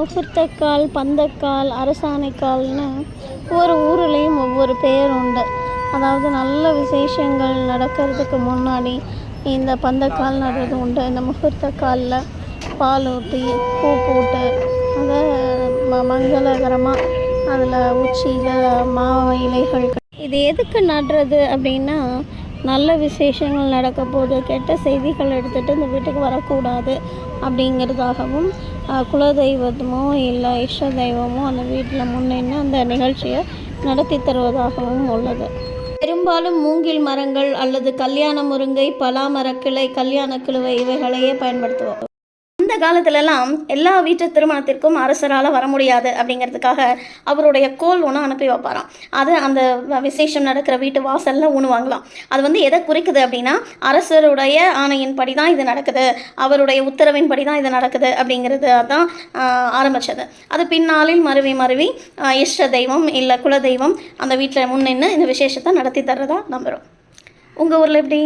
முகூர்த்தக்கால் பந்தக்கால் அரசாணைக்கால்னு ஒவ்வொரு ஊர்லேயும் ஒவ்வொரு பேர் உண்டு. அதாவது நல்ல விசேஷங்கள் நடக்கிறதுக்கு முன்னாடி இந்த பந்தக்கால் நடுறது உண்டு. இந்த முகூர்த்தக்காலில் பால் ஊற்றி பூ போட்டு அதை ம மங்களகரமாக அதில் உச்சியில் மாவ இலைகள் இது எதுக்கு நடுறது அப்படின்னா நல்ல விசேஷங்கள் நடக்க போது கெட்ட செய்திகள் எடுத்துகிட்டு இந்த வீட்டுக்கு வரக்கூடாது அப்படிங்கிறதாகவும் குலதெய்வமோ இல்லை இஷ்ட தெய்வமோ அந்த வீட்டில் முன்னின்று அந்த நிகழ்ச்சியை நடத்தி தருவதாகவும் உள்ளது. பெரும்பாலும் மூங்கில் மரங்கள் அல்லது கல்யாண முருங்கை பலா மரக்கிளை கல்யாண கிழுவை இவைகளையே பயன்படுத்துவோம். இந்த காலத்துலலாம் எல்லா வீட்டு திருமணத்திற்கும் அரசரால் வர முடியாது அப்படிங்கிறதுக்காக அவருடைய கோல் ஒன்று அனுப்பி வைப்பாராம். அது அந்த விசேஷம் நடக்கிற வீட்டு வாசலில் ஊணுவாங்களாம். அது வந்து எதை குறிக்குது அப்படின்னா அரசருடைய ஆணையின்படி தான் இது நடக்குது அவருடைய உத்தரவின்படி தான் இது நடக்குது அப்படிங்கிறது தான் ஆரம்பித்தது அது பின்னாளில் மருவி மருவி இஷ்ட தெய்வம் இல்லை குல தெய்வம் அந்த வீட்டில் முன்னின்று இந்த விசேஷத்தை நடத்தி தர்றதா நம்புகிறோம் உங்கள் ஊரில் எப்படி?